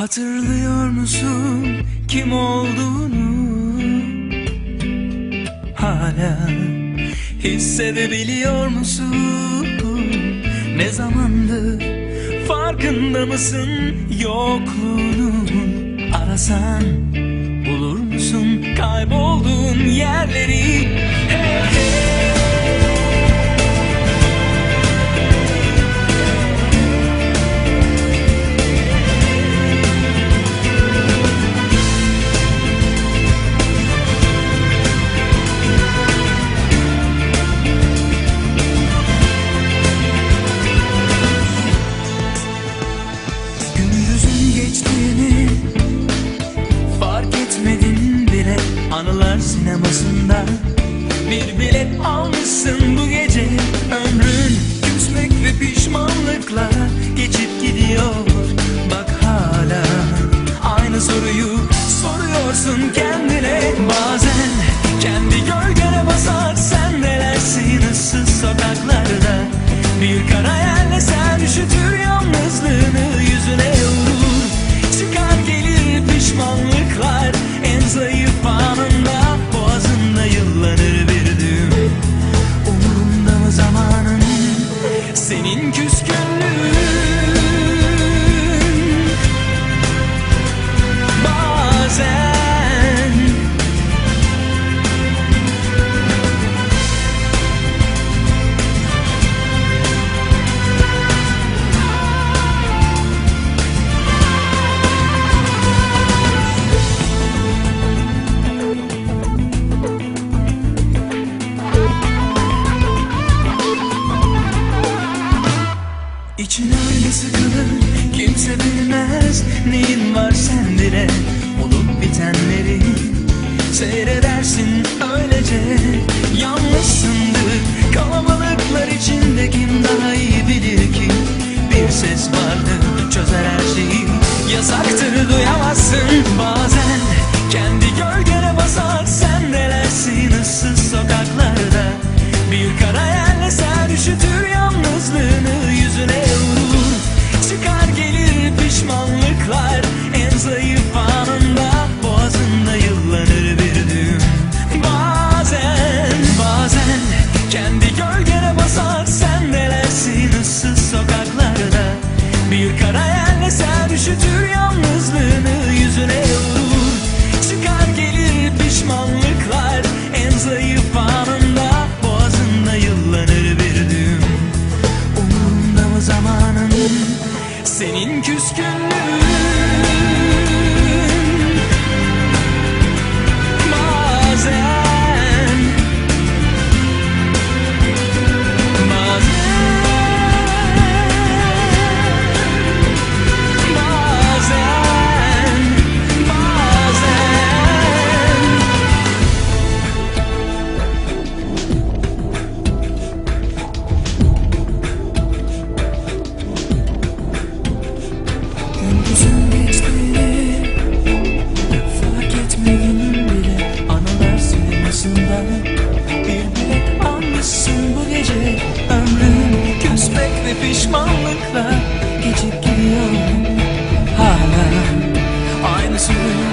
Hatırlıyor musun kim olduğunu? Hala hissedebiliyor musun? Ne zamandı farkında mısın yokluğunun? Arasan bulur musun kaybolduğun yerleri? Anılar sinemasında Bir bilet almışsın bu gece. Ömrün küsmek ve pişmanlıkla Geçip gidiyor. Bak hala Aynı soruyu soruyorsun kendine İçin öyle sıkılır kimse bilmez Neyin var sendire pişmanlıkla geçip gidiyorum Hala. Aynısını